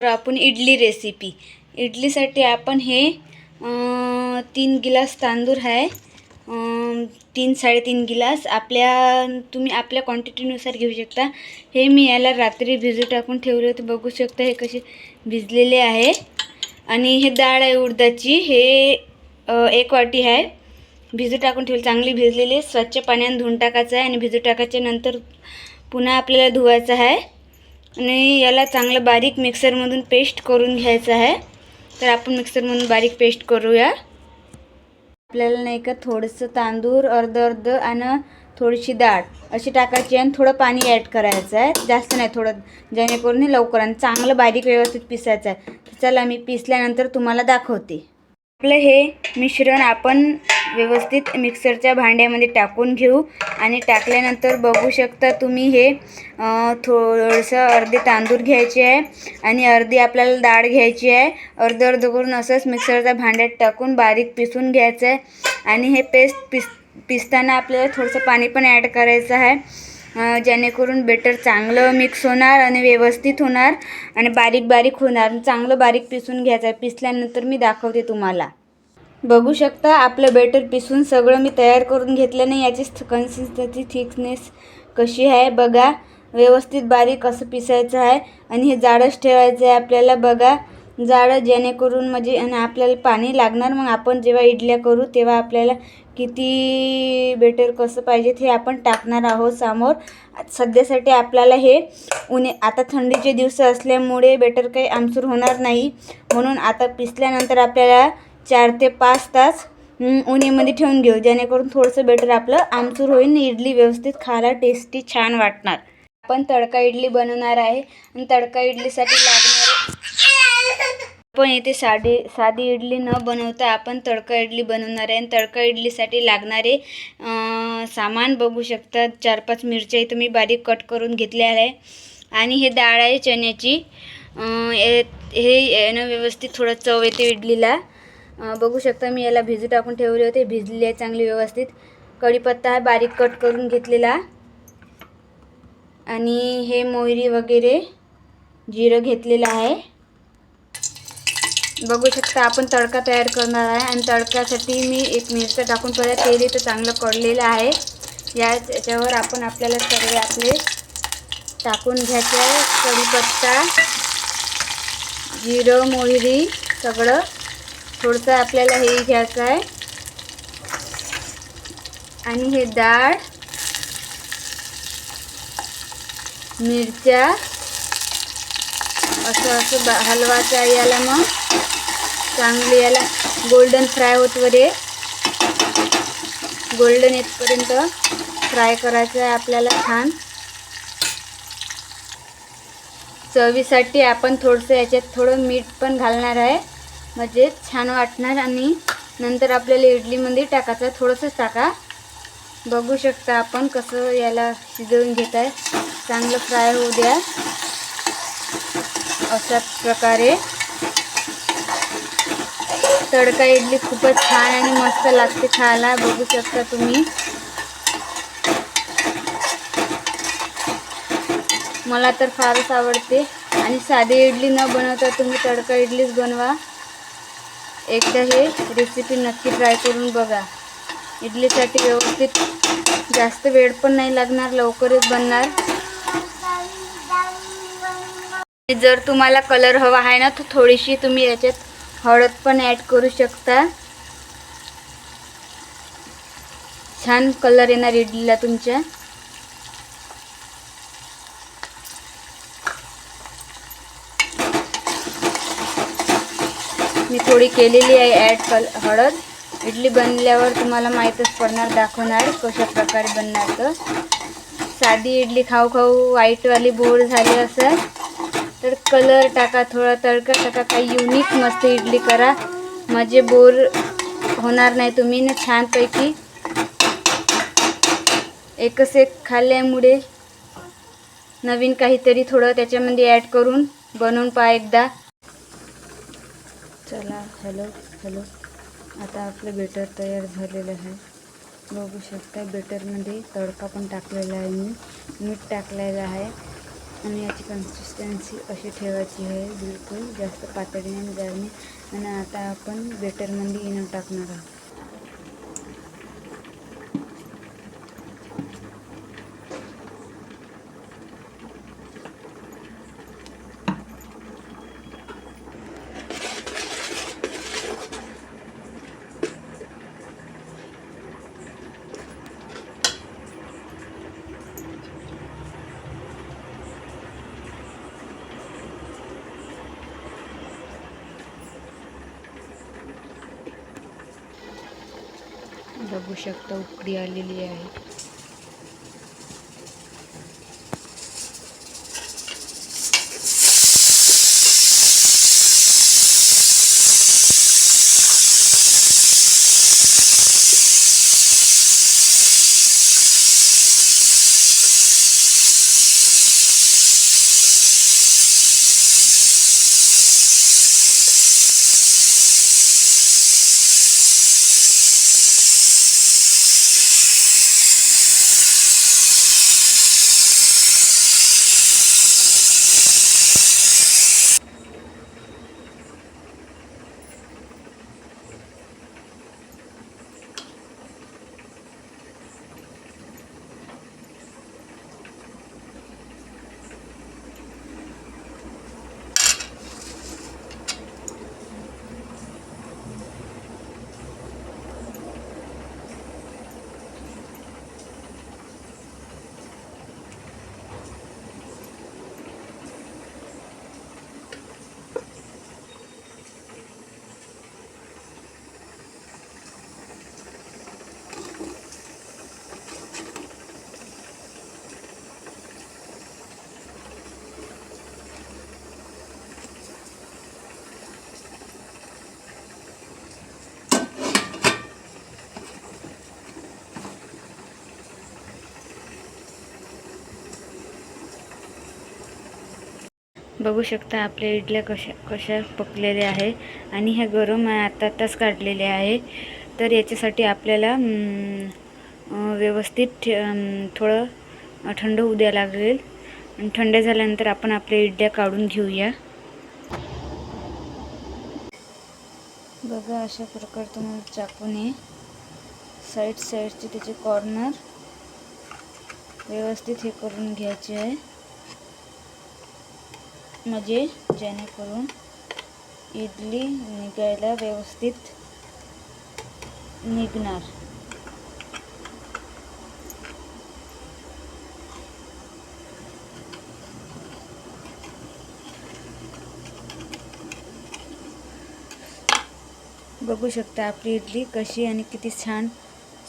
तर आपण इडली रेसिपी इडलीसाठी आपण हे तीन गिलास तांदूळ आहे. तीन साडेतीन गिलास. आपल्या तुम्ही आपल्या क्वांटिटीनुसार घेऊ शकता. हे मी याला रात्री भिजू टाकून ठेवले होते. बघू शकता हे कसे भिजलेले आहे. आणि हे डाळ आहे उडदाची. हे एक वाटी आहे. भिजू टाकून ठेवली. चांगली भिजलेली आहे. स्वच्छ पाण्याने धुवून टाकायचं आहे. आणि भिजू टाकायच्या नंतर पुन्हा आपल्याला धुवायचं आहे. आणि याला चांगलं बारीक मिक्सरमधून पेस्ट करून घ्यायचं आहे. तर आपण मिक्सरमधून बारीक पेस्ट करूया. आपल्याला नाही का थोडंसं तांदूळ अर्ध अर्ध आणि थोडीशी डाळ अशी टाकायची आणि थोडं पाणी ॲड करायचं आहे. जास्त नाही थोडं जेणेकरून लवकर आणि चांगलं बारीक व्यवस्थित पिसायचं आहे. चला मी पिसल्यानंतर तुम्हाला दाखवते. आपलं हे मिश्रण आपण व्यवस्थित मिक्सरच्या भांड्यामध्ये टाकून घेऊ. आणि टाकल्यानंतर बघू शकता तुम्ही हे थोडंसं अर्धे तांदूळ घ्यायचे आहे आणि अर्धी आपल्याला डाळ घ्यायची आहे. अर्ध अर्ध करून असंच मिक्सरच्या भांड्यात टाकून बारीक पिसून घ्यायचं आहे. आणि हे पेस्ट पिस पिसताना आपल्याला थोडंसं पाणी पण ॲड करायचं आहे. जेणेकरून बेटर चांगलं मिक्स होणार आणि व्यवस्थित होणार आणि बारीक बारीक होणार. चांगलं बारीक पिसून घ्यायचं आहे. पिसल्यानंतर मी दाखवते तुम्हाला. बघू शकता आपलं बेटर पिसून सगळं मी तयार करून घेतलं नाही याची कन्सिस्टन्सी थिकनेस कशी आहे बघा. व्यवस्थित बारीक असं पिसायचं आहे आणि हे जाडच ठेवायचं आहे आपल्याला बघा. जाडं जेणेकरून म्हणजे आणि आपल्याला पाणी लागणार मग आपण जेव्हा इडल्या करू तेव्हा आपल्याला किती बेटर कसं पाहिजे हे आपण टाकणार आहोत समोर. सध्यासाठी आपल्याला हे उन्हे आता थंडीचे दिवस असल्यामुळे बेटर काही आमसूर होणार नाही. म्हणून आता पिसल्यानंतर आपल्याला चार ते पाच तास उन्हामध्ये ठेवून घेऊ. जेणेकरून थोडंसं बेटर आपलं आमचूर होईल इडली व्यवस्थित खायला टेस्टी छान वाटणार. आपण तडका इडली बनवणार आहे आणि तडका इडलीसाठी लागणारे आपण इथे साधी साधी इडली न बनवता आपण तडका इडली बनवणार आहे आणि तडका इडलीसाठी लागणारे सामान बघू शकता. चार पाच मिरच्या इथं मी बारीक कट करून घेतल्या आहे. आणि हे डाळ आहे चण्याची. हे हे यानं व्यवस्थित थोडं चव येते इडलीला. बघू शकता मी याला भिजू टाकून ठेवले होते. भिजली आहे चांगली व्यवस्थित. कढीपत्ता आहे बारीक कट करून घेतलेला. आणि हे मोहरी वगैरे जिरं घेतलेलं आहे. बघू शकता आपण तडका तयार करणार आहे. आणि तडक्यासाठी मी एक मिरचं टाकून पहिलं तेल इथं चांगलं कडलेलं आहे. या याच्यावर आपण आपल्याला सर्व आपले टाकून घ्यायचं आहे. कढीपत्ता जिरं मोहरी सगळं थोडंसं आपल्याला हे घ्यायचं आहे. आणि हे डाळ मिरच्या असं असं बा हलवायचं याला मग. चांगले याला गोल्डन फ्राय होत वरे. गोल्डन येतपर्यंत फ्राय करायचं आहे आपल्याला छान. चवीसाठी आपण थोडंसं याच्यात थोडं मीठ पण घालणार आहे. म्हणजे छान वाटणार आणि नंतर आपल्याला इडलीमध्ये टाकायचं आहे थोडंसंच टाका. बघू शकता आपण कसं याला शिजवून घेत आहे चांगलं फ्राय होऊ द्या. अशा प्रकारे. तडका इडली खूपच छान आणि मस्त लागते खायला. बघू शकता तुम्ही. मला तर फारच आवडते. आणि साधी इडली न बनवता तुम्ही तडका इडलीच बनवा. एकदा हे रेसिपी नक्की ट्राय करून बघा. इडलीसाठी व्यवस्थित जास्त वेळ पण नाही लागणार लवकरच बनणार. जर तुम्हाला कलर हवा आहे ना तर थोडीशी तुम्ही याच्यात हळद पण ॲड करू शकता. छान कलर येणार इडलीला तुमच्या. मी थोडी केलेली आहे ॲड कल हळद. इडली बनल्यावर तुम्हाला माहीतच पडणार दाखवणार कशा प्रकारे बनणार तर साधी इडली खाऊ खाऊ वाईटवाली बोर झाली असं तर कलर टाका थोडा तडका टाका काही युनिक मस्त इडली करा. म्हणजे बोर होणार नाही तुम्ही ना छानपैकी. एकच एक खाल्ल्यामुळे नवीन काहीतरी थोडं त्याच्यामध्ये ॲड करून बनवून पहा एकदा. चला हॅलो हॅलो आता आपलं बेटर तयार झालेलं आहे. बघू शकता बेटरमध्ये तडका पण टाकलेला आहे मी. मीठ टाकलेलं आहे. आणि याची कन्सिस्टन्सी अशी ठेवायची आहे. बिलकुल जास्त पातळीने जाणे आणि आता आपण बेटरमध्ये इनो टाकणार आहोत. बघू शकता उकडी आलेली आहे. बघू शकता आपल्या इडल्या कशा कशा पकलेल्या आहे आणि ह्या गरम आत्ता आता आताच काढलेल्या आहे तर याच्यासाठी आपल्याला व्यवस्थित ठे- थोडं थंड होऊ द्या लागेल. आणि थंड झाल्यानंतर आपण आपल्या इडल्या काढून घेऊया. बघा अशा प्रकारे तुम्हाला चाकूने साईड साईडचे त्याचे कॉर्नर व्यवस्थित हे करून घ्यायचे आहे. म्हणजे जेणेकरून इडली निघायला व्यवस्थित निघणार. बघू शकता आपली इडली कशी आणि किती छान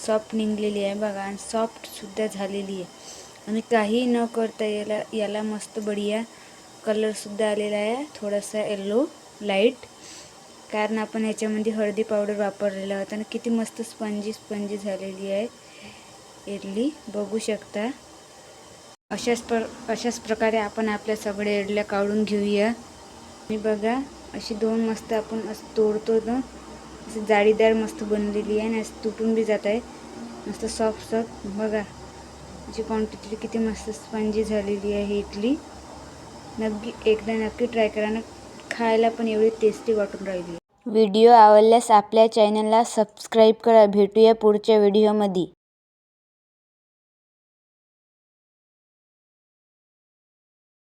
सॉफ्ट निघलेली आहे बघा आणि सॉफ्टसुद्धा झालेली आहे. आणि काही न करता याला याला मस्त बढिया कलरसुद्धा आलेला आहे. थोडासा येल्लो लाइट कारण आपण याच्यामध्ये हळदी पावडर वापरलेला होता आणि किती मस्त स्पंजी स्पंजी झालेली आहे. इडली. बघू शकता. अशाच प्र अशाच प्रकारे आपण आपल्या सगळ्या इडल्या काढून घेऊया. आणि बघा अशी दोन मस्त आपण असं तोडतो ना. असं जाळीदार मस्त बनलेली आहे आणि असं तुटून बी जात आहे. मस्त सॉफ्ट सॉफ्ट बघा जी क्वांटिटी किती मस्त स्पंजी झालेली आहे इडली. नक्की एकदा नक्की ट्राय करा ना. खायला पण एवढी टेस्टी वाटून राहिली. व्हिडिओ आवडल्यास आपल्या चॅनलला सबस्क्राईब करा. भेटूया पुढच्या व्हिडिओमध्ये